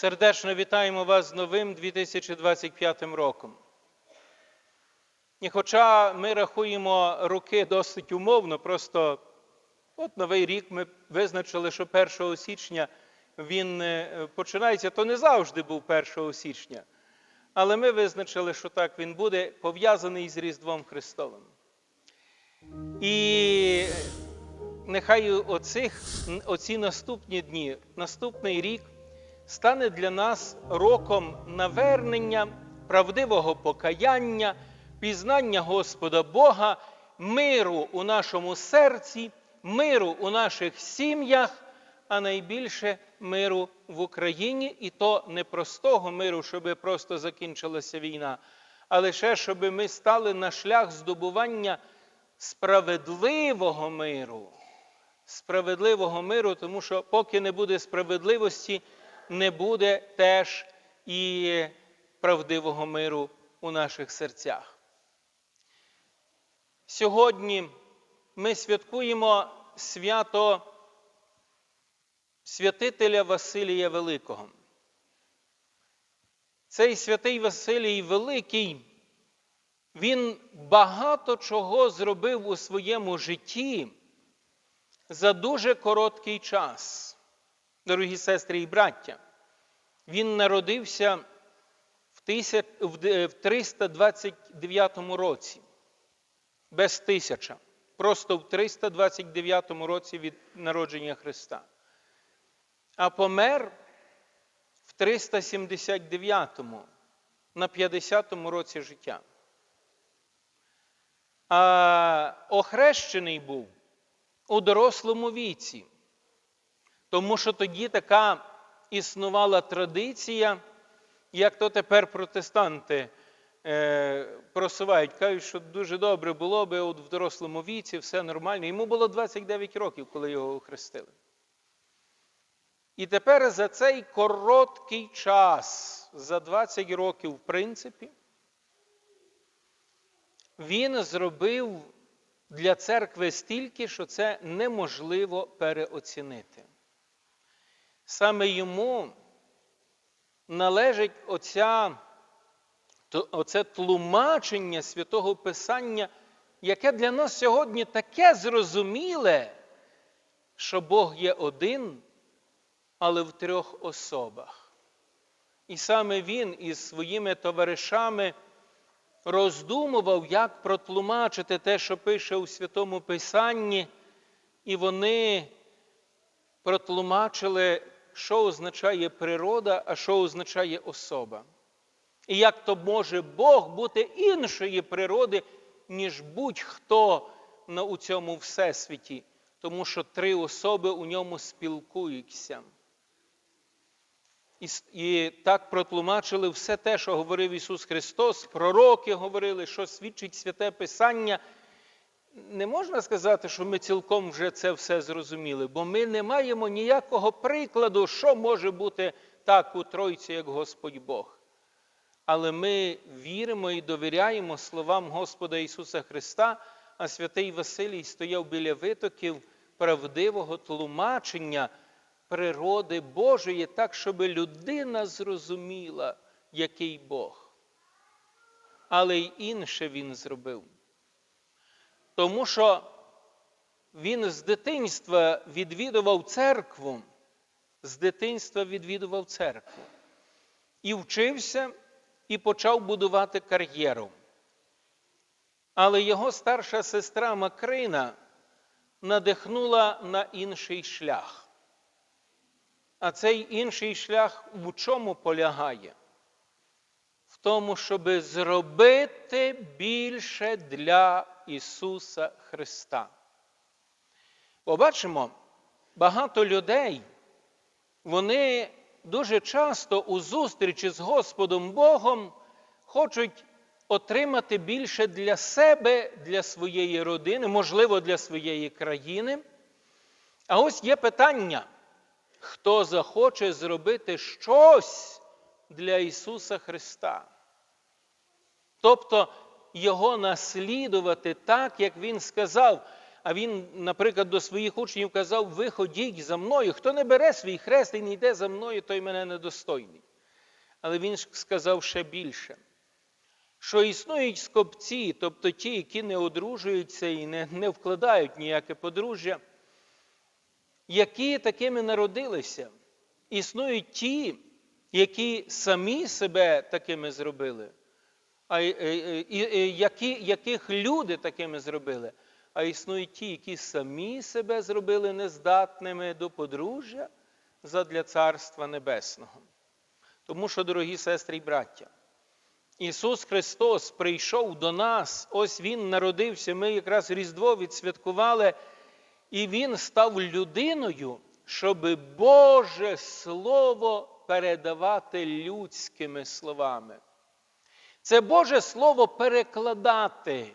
Сердечно вітаємо вас з новим 2025 роком. І хоча ми рахуємо роки досить умовно, просто от новий рік ми визначили, що 1 січня він е, починається, то не завжди був 1 січня. Але ми визначили, що так він буде пов'язаний з Різдвом Христовим. І нехай оцих, оці наступні дні, наступний рік стане для нас роком навернення, правдивого покаяння, пізнання Господа Бога, миру у нашому серці, миру у наших сім'ях, а найбільше миру в Україні, і то не простого миру, щоб просто закінчилася війна, а лише щоб ми стали на шлях здобування справедливого миру. Справедливого миру, тому що поки не буде справедливості, не буде теж і правдивого миру у наших серцях. Сьогодні ми святкуємо свято святителя Василія Великого. Цей святий Василій Великий, він багато чого зробив у своєму житті за дуже короткий час. Дорогі сестри і браття, він народився в 329 році, без тисяча, просто в 329 році від народження Христа. А помер в 379-му, на 50-му році життя. А охрещений був у дорослому віці. Тому що тоді така існувала традиція, як то тепер протестанти е, просувають, кажуть, що дуже добре було би от в дорослому віці, все нормально. Йому було 29 років, коли його охрестили. І тепер за цей короткий час, за 20 років, в принципі, він зробив для церкви стільки, що це неможливо переоцінити. Саме йому належить оця, оце тлумачення святого Писання, яке для нас сьогодні таке зрозуміле, що Бог є один, але в трьох особах. І саме він із своїми товаришами роздумував, як протлумачити те, що пише у Святому Писанні, і вони протлумачили, що означає природа, а що означає особа. І як то може Бог бути іншої природи, ніж будь-хто у цьому всесвіті, тому що три особи у ньому спілкуються. І, і так протлумачили все те, що говорив Ісус Христос, пророки говорили, що свідчить святе Писання. Не можна сказати, що ми цілком вже це все зрозуміли, бо ми не маємо ніякого прикладу, що може бути так у Тройці, як Господь Бог. Але ми віримо і довіряємо словам Господа Ісуса Христа, а святий Василій стояв біля витоків правдивого тлумачення природи Божої, так, щоб людина зрозуміла, який Бог. Але й інше він зробив. Тому що він з дитинства відвідував церкву, з дитинства відвідував церкву. І вчився і почав будувати кар'єру. Але його старша сестра Макрина надихнула на інший шлях. А цей інший шлях в чому полягає? Тому, щоб зробити більше для Ісуса Христа. Побачимо, багато людей, вони дуже часто у зустрічі з Господом Богом хочуть отримати більше для себе, для своєї родини, можливо, для своєї країни. А ось є питання хто захоче зробити щось для Ісуса Христа. Тобто Його наслідувати так, як Він сказав, А він, наприклад, до своїх учнів казав: ви ходіть за мною. Хто не бере свій хрест і не йде за мною, той мене недостойний. Але він сказав ще більше, що існують скопці, тобто ті, які не одружуються і не, не вкладають ніяке подружжя, які такими народилися. Існують ті, які самі себе такими зробили, а е, е, і, які, яких люди такими зробили, а існують ті, які самі себе зробили нездатними до подружжя задля Царства Небесного. Тому що, дорогі сестри і браття, Ісус Христос прийшов до нас, ось Він народився, ми якраз Різдво відсвяткували, і Він став людиною, щоб Боже Слово передавати людськими словами. Це Боже Слово перекладати,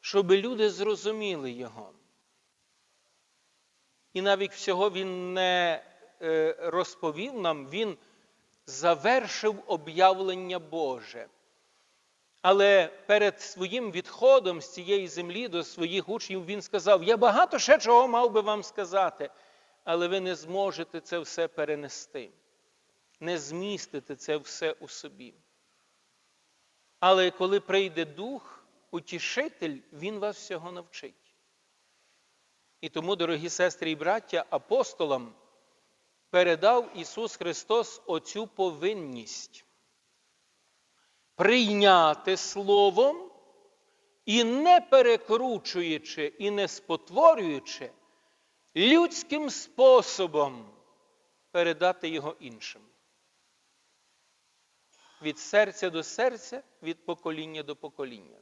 щоб люди зрозуміли Його. І навіть всього Він не е, розповів нам, Він завершив об'явлення Боже. Але перед своїм відходом з цієї землі до своїх учнів він сказав: Я багато ще чого мав би вам сказати, але ви не зможете це все перенести, не змістите це все у собі. Але коли прийде Дух, утішитель, Він вас всього навчить. І тому, дорогі сестри і браття, апостолам передав Ісус Христос оцю повинність прийняти Словом і не перекручуючи і не спотворюючи, людським способом передати його іншим. Від серця до серця, від покоління до покоління.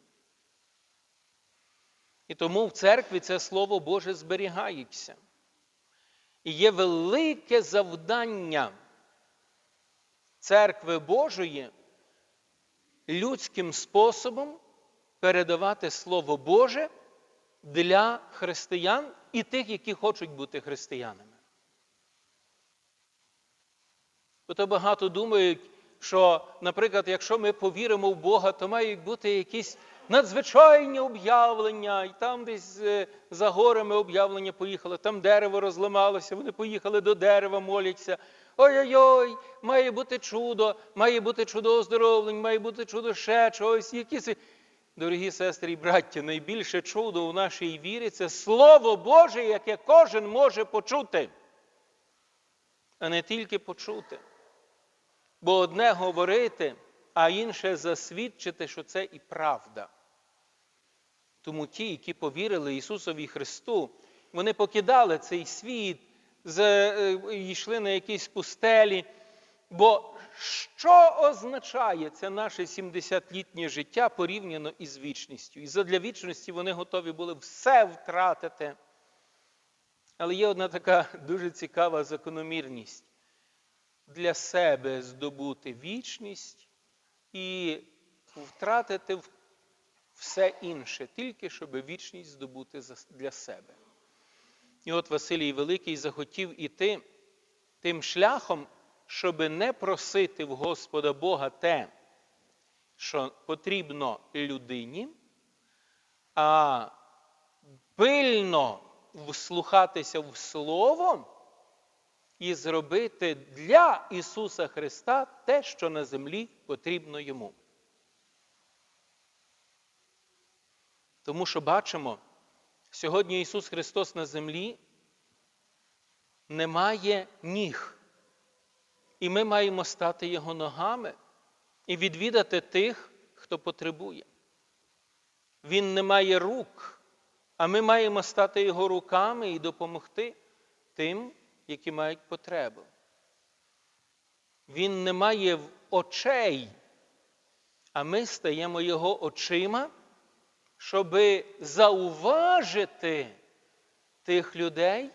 І тому в церкві це Слово Боже зберігається. І є велике завдання церкви Божої людським способом передавати Слово Боже для християн і тих, які хочуть бути християнами. Бо то багато думають, що, наприклад, якщо ми повіримо в Бога, то мають бути якісь надзвичайні об'явлення, і там десь е, за горами об'явлення поїхали, там дерево розламалося, вони поїхали до дерева, моляться. Ой-ой-ой, має бути чудо, має бути чудо оздоровлень, має бути чудо ще чогось. Якісь... Дорогі сестри і браття, найбільше чудо у нашій вірі це Слово Боже, яке кожен може почути, а не тільки почути. Бо одне говорити, а інше засвідчити, що це і правда. Тому ті, які повірили Ісусові Христу, вони покидали цей світ, е, йшли на якісь пустелі. Бо що означає це наше 70-літнє життя порівняно із вічністю? І задля вічності вони готові були все втратити. Але є одна така дуже цікава закономірність. Для себе здобути вічність і втратити все інше, тільки щоб вічність здобути для себе. І от Василій Великий захотів іти тим шляхом, щоб не просити в Господа Бога те, що потрібно людині, а пильно вслухатися в Слово і зробити для Ісуса Христа те, що на землі потрібно йому. Тому що бачимо, сьогодні Ісус Христос на землі не має ніг. І ми маємо стати Його ногами і відвідати тих, хто потребує. Він не має рук, а ми маємо стати Його руками і допомогти тим, які мають потребу. Він не має очей, а ми стаємо Його очима, щоб зауважити тих людей,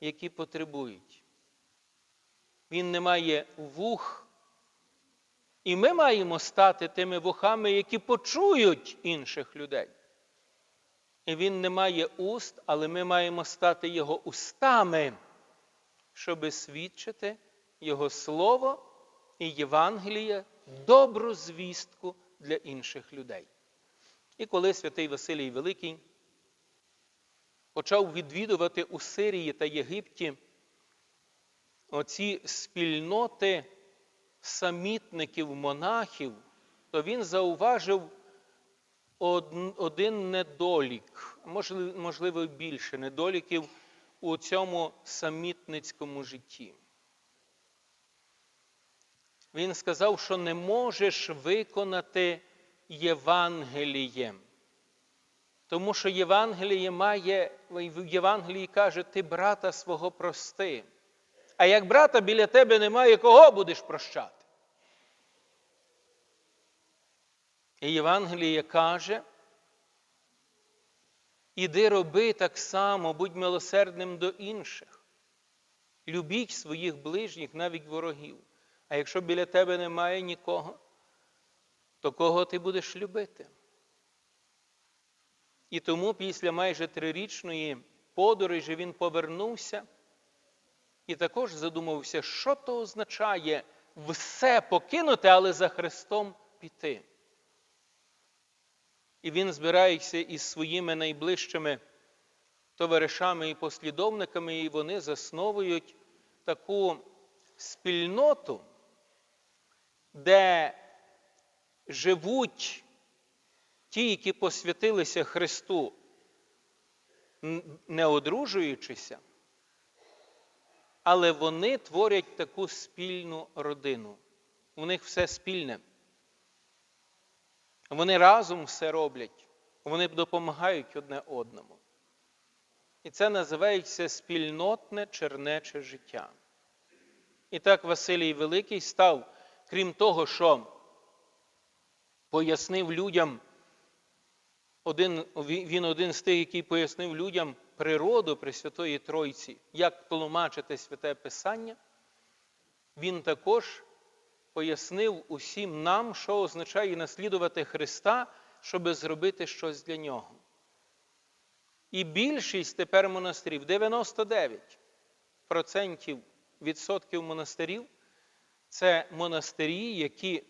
які потребують. Він не має вух. І ми маємо стати тими вухами, які почують інших людей. І він не має уст, але ми маємо стати його устами, щоб свідчити Його Слово і Євангеліє, добру звістку для інших людей. І коли святий Василій Великий почав відвідувати у Сирії та Єгипті оці спільноти самітників, монахів, то він зауважив один недолік, можливо, більше недоліків у цьому самітницькому житті. Він сказав, що не можеш виконати Євангеліє. Тому що Євангеліє має, в Євангелії каже, ти брата свого прости. А як брата біля тебе немає, кого будеш прощати? І Євангеліє каже, іди роби так само, будь милосердним до інших. Любіть своїх ближніх, навіть ворогів. А якщо біля тебе немає нікого, то кого ти будеш любити? І тому після майже трирічної подорожі він повернувся і також задумався, що то означає все покинути, але за Христом піти. І він збирається із своїми найближчими товаришами і послідовниками, і вони засновують таку спільноту, де живуть ті, які посвятилися Христу, не одружуючися, але вони творять таку спільну родину. У них все спільне. Вони разом все роблять, вони допомагають одне одному. І це називається спільнотне чернече життя. І так Василій Великий став, крім того, що пояснив людям, один, він один з тих, який пояснив людям природу Пресвятої Тройці, як тлумачити святе Писання, він також пояснив усім нам, що означає наслідувати Христа, щоб зробити щось для Нього. І більшість тепер монастирів, 99% відсотків монастирів, це монастирі, які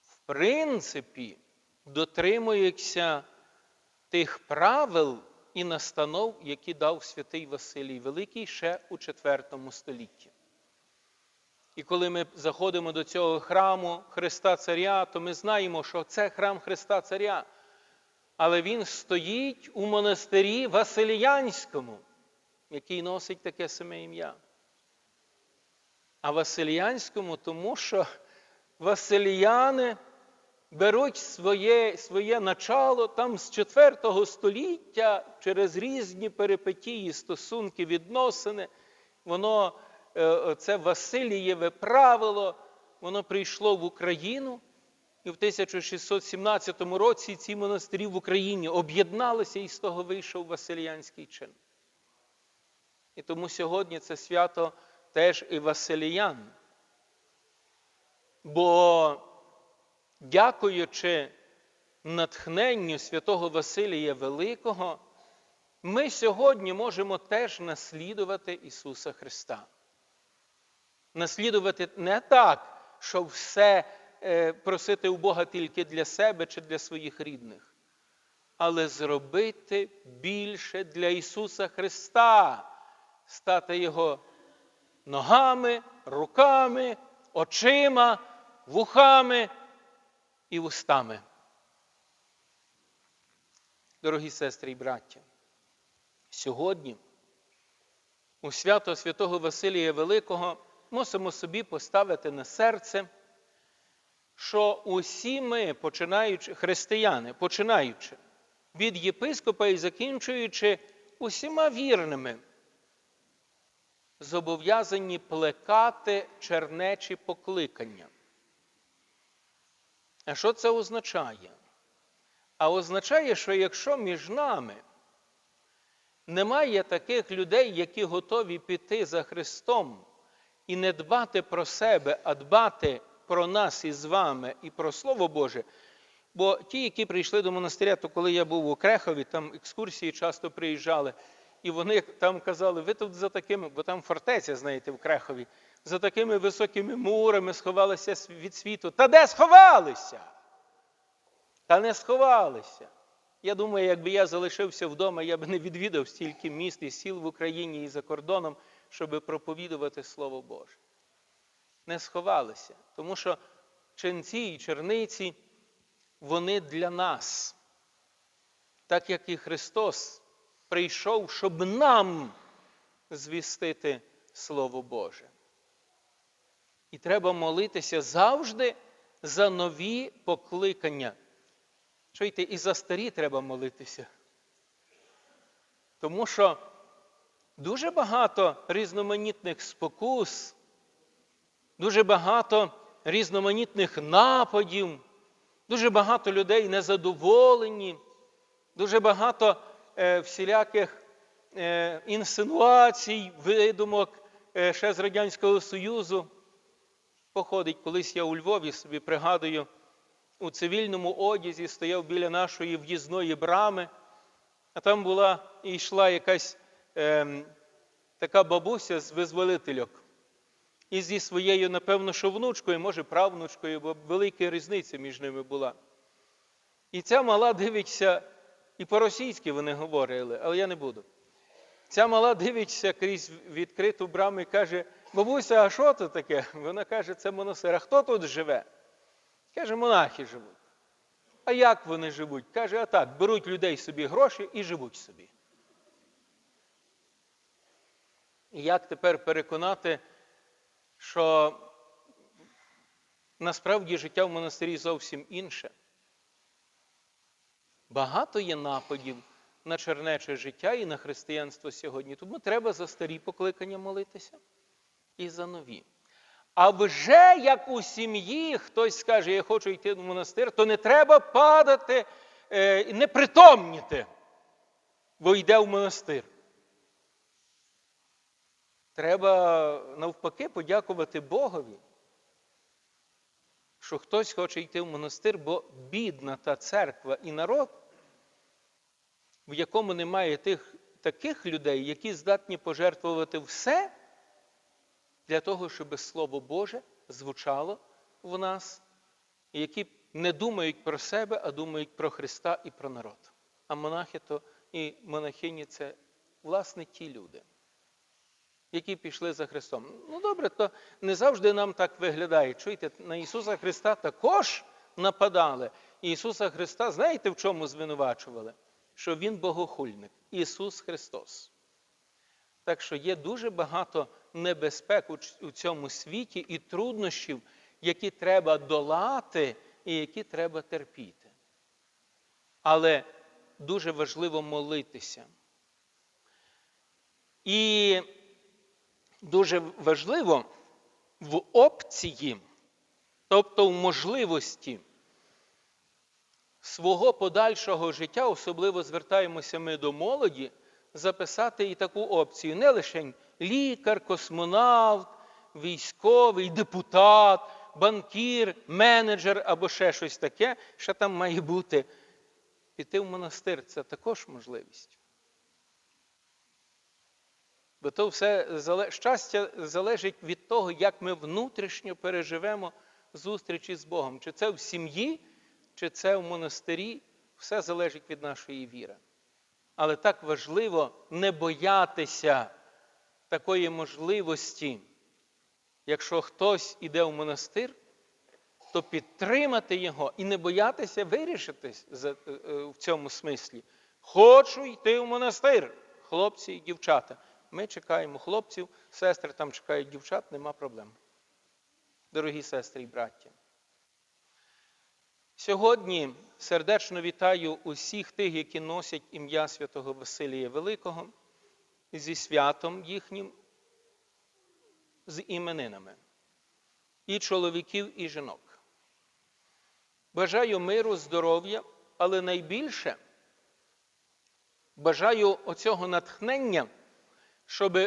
в принципі дотримуються тих правил і настанов, які дав святий Василій Великий ще у IV столітті. І коли ми заходимо до цього храму Христа Царя, то ми знаємо, що це храм Христа Царя. Але він стоїть у монастирі Василіянському, який носить таке саме ім'я. А Василіянському, тому що Василіяни беруть своє своє начало там з IV століття через різні перипетії, стосунки, відносини. Воно, це Василієве правило, воно прийшло в Україну. І в 1617 році ці монастирі в Україні об'єдналися і з того вийшов Василіянський чин. І тому сьогодні це свято теж і Василіян. Бо дякуючи натхненню святого Василія Великого, ми сьогодні можемо теж наслідувати Ісуса Христа. Наслідувати не так, що все е, просити у Бога тільки для себе чи для своїх рідних, але зробити більше для Ісуса Христа, стати Його ногами, руками, очима, вухами і вустами. Дорогі сестри і браття, сьогодні у свято святого Василія Великого мусимо собі поставити на серце, що усі ми, починаючи, християни, починаючи від єпископа і закінчуючи усіма вірними, зобов'язані плекати чернечі покликання. А що це означає? А означає, що якщо між нами немає таких людей, які готові піти за Христом і не дбати про себе, а дбати про нас із вами і про Слово Боже. Бо ті, які прийшли до монастиря, то коли я був у Крехові, там екскурсії часто приїжджали, і вони там казали, ви тут за такими, бо там фортеця, знаєте, в Крехові, за такими високими мурами сховалися від світу. Та де сховалися? Та не сховалися. Я думаю, якби я залишився вдома, я би не відвідав стільки міст і сіл в Україні і за кордоном, щоб проповідувати Слово Боже. Не сховалися, тому що ченці і черниці, вони для нас, так як і Христос прийшов, щоб нам звістити Слово Боже. І треба молитися завжди за нові покликання. Чуєте, і за старі треба молитися. Тому що дуже багато різноманітних спокус, дуже багато різноманітних нападів, дуже багато людей незадоволені, дуже багато е, всіляких е, інсинуацій, видумок е, ще з Радянського Союзу. Походить, колись я у Львові собі пригадую, у цивільному одязі стояв біля нашої в'їзної брами, а там була і йшла якась е, така бабуся з визволительок. І зі своєю, напевно, що внучкою, може, правнучкою, бо велика різниця між ними була. І ця мала дивиться, і по-російськи вони говорили, але я не буду. Ця мала дивиться крізь відкриту браму і каже: бабуся, а що це таке? Вона каже, це монастир. А хто тут живе? Каже, монахи живуть. А як вони живуть? Каже, а так, беруть людей собі гроші і живуть собі. І як тепер переконати, що насправді життя в монастирі зовсім інше? Багато є нападів на чернече життя і на християнство сьогодні. Тому треба за старі покликання молитися і за нові. А вже як у сім'ї хтось скаже, я хочу йти в монастир, то не треба падати, е, не притомніти, бо йде в монастир. Треба навпаки подякувати Богові, що хтось хоче йти в монастир, бо бідна та церква і народ, в якому немає тих таких людей, які здатні пожертвувати все для того, щоб Слово Боже звучало в нас, і які не думають про себе, а думають про Христа і про народ. А монахи то і монахині це, власне, ті люди, які пішли за Христом. Ну добре, то не завжди нам так виглядає. Чуєте, на Ісуса Христа також нападали. Ісуса Христа, знаєте, в чому звинувачували? Що Він богохульник, Ісус Христос. Так що є дуже багато небезпек у цьому світі і труднощів, які треба долати і які треба терпіти. Але дуже важливо молитися. І дуже важливо в опції, тобто в можливості свого подальшого життя, особливо звертаємося ми до молоді записати і таку опцію. Не лише лікар, космонавт, військовий, депутат, банкір, менеджер або ще щось таке, що там має бути. Піти в монастир це також можливість. Бо то все щастя залежить від того, як ми внутрішньо переживемо зустрічі з Богом. Чи це в сім'ї, чи це в монастирі, все залежить від нашої віри. Але так важливо не боятися такої можливості, якщо хтось іде в монастир, то підтримати його і не боятися вирішитись е, е, в цьому смислі. Хочу йти в монастир, хлопці і дівчата. Ми чекаємо хлопців, сестри там чекають дівчат, нема проблем. Дорогі сестри і браття. Сьогодні сердечно вітаю усіх тих, які носять ім'я святого Василія Великого зі святом їхнім, з іменинами, і чоловіків, і жінок. Бажаю миру, здоров'я, але найбільше бажаю оцього натхнення, щоб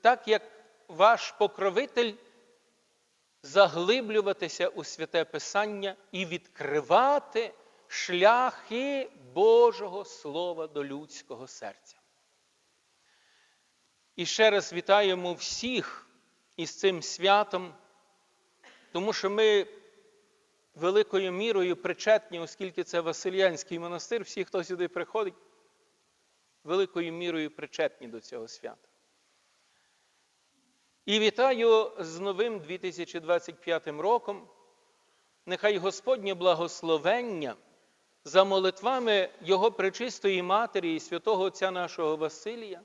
так як ваш покровитель заглиблюватися у святе Писання і відкривати шляхи Божого Слова до людського серця. І ще раз вітаємо всіх із цим святом, тому що ми великою мірою причетні, оскільки це Васильянський монастир, всі, хто сюди приходить, великою мірою причетні до цього свята. І вітаю з новим 2025 роком. Нехай Господнє благословення за молитвами Його пречистої Матері і святого Отця нашого Василія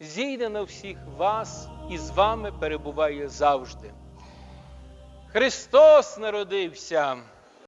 зійде на всіх вас і з вами перебуває завжди. Христос народився!